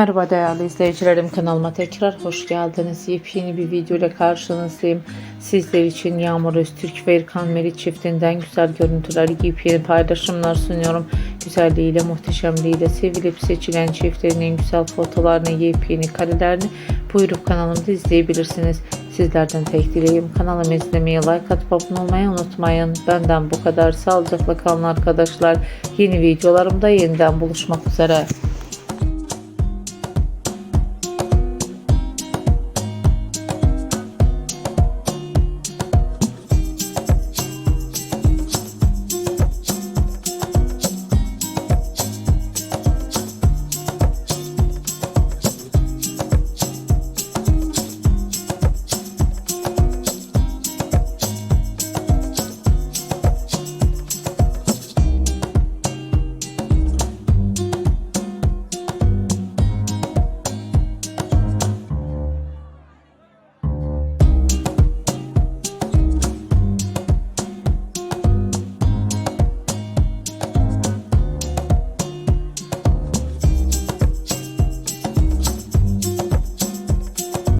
Merhaba değerli izleyicilerim kanalıma tekrar hoş geldiniz. Yepyeni bir video ile karşınızdayım. Sizler için Yağmur Öztürk ve İrkan Meri çiftinden güzel görüntüler, yepyeni paylaşımlar sunuyorum. Güzelliğiyle, muhteşemliğiyle sevilip seçilen çiftlerin en güzel fotolarını, yepyeni karelerini buyurup kanalımda izleyebilirsiniz. Sizlerden tek dileğim kanalımı izlemeyi, like atıp abone olmayı unutmayın. Benden bu kadar. Sağlıcakla kalın arkadaşlar. Yeni videolarımda yeniden buluşmak üzere.